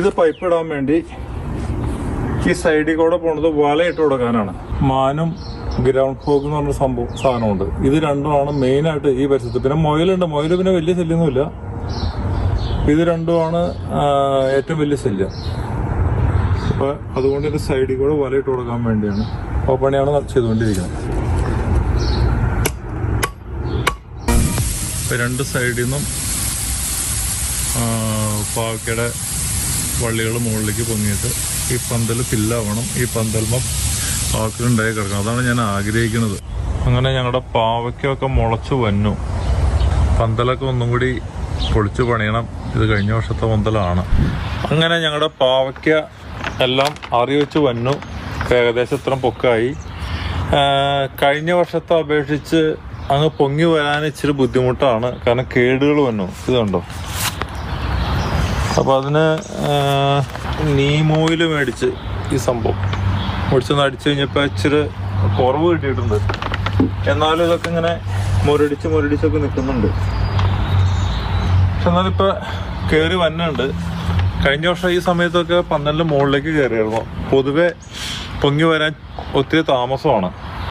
ഇത് പൈപ്പ് ഇടാൻ വേണ്ടി ഈ സൈഡിൽ കൂടെ പോണത് വലയിട്ട് കൊടുക്കാനാണ്. മാനും ഗ്രൗണ്ട് ഫോഗ് എന്ന് പറഞ്ഞ സംഭവം സാധനമുണ്ട്. ഇത് രണ്ടുമാണ് മെയിൻ ആയിട്ട് ഈ പരിസരത്ത്. പിന്നെ മൊയിലുണ്ട്. മൊയിൽ പിന്നെ വലിയ ശല്യമൊന്നുമില്ല ഇത് രണ്ടുമാണ് ഏറ്റവും വലിയ ശല്യം. അപ്പൊ അതുകൊണ്ട് ഇത് സൈഡിൽ കൂടെ വലയിട്ട് കൊടുക്കാൻ വേണ്ടിയാണ് ആ പണിയാണ് ചെയ്തുകൊണ്ടിരിക്കുന്നത്. രണ്ട് സൈഡിൽ നിന്നും പാവയ്ക്കയുടെ വള്ളികൾ മുകളിലേക്ക് പൊങ്ങിയിട്ട് ഈ പന്തൽ ഫില്ലാവണം ഈ പന്തൽമ പാക്കിലുണ്ടായി കിടക്കണം. അതാണ് ഞാൻ ആഗ്രഹിക്കുന്നത്. അങ്ങനെ ഞങ്ങളുടെ പാവയ്ക്കൊക്കെ മുളച്ചു വന്നു. പന്തലൊക്കെ ഒന്നും കൂടി പൊളിച്ചു പണിയണം. ഇത് കഴിഞ്ഞ വർഷത്തെ പന്തലാണ്. അങ്ങനെ ഞങ്ങളുടെ പാവയ്ക്ക എല്ലാം അറി വെച്ച് വന്നു. ഏകദേശം ഇത്ര പൊക്കായി. കഴിഞ്ഞ വർഷത്തെ അപേക്ഷിച്ച് അങ്ങ് പൊങ്ങി വരാൻ ഇച്ചിരി ബുദ്ധിമുട്ടാണ്. കാരണം കേടുകൾ വന്നു. ഇതുണ്ടോ അപ്പോൾ അതിന് നീമോയിൽ മേടിച്ച് ഈ സംഭവം. മേടിച്ചൊന്ന് അടിച്ചു കഴിഞ്ഞപ്പോൾ ഇച്ചിരി കുറവ് കിട്ടിയിട്ടുണ്ട്. എന്നാലും ഇതൊക്കെ ഇങ്ങനെ മുരടിച്ച് മുരടിച്ചൊക്കെ നിൽക്കുന്നുണ്ട്. പക്ഷെ എന്നാലിപ്പോൾ കയറി വന്നുണ്ട് കഴിഞ്ഞ വർഷം ഈ സമയത്തൊക്കെ പന്തലിന്റെ മുകളിലേക്ക് കയറിയായിരുന്നു പൊതുവെ പൊങ്ങി വരാൻ ഒത്തിരി താമസമാണ്.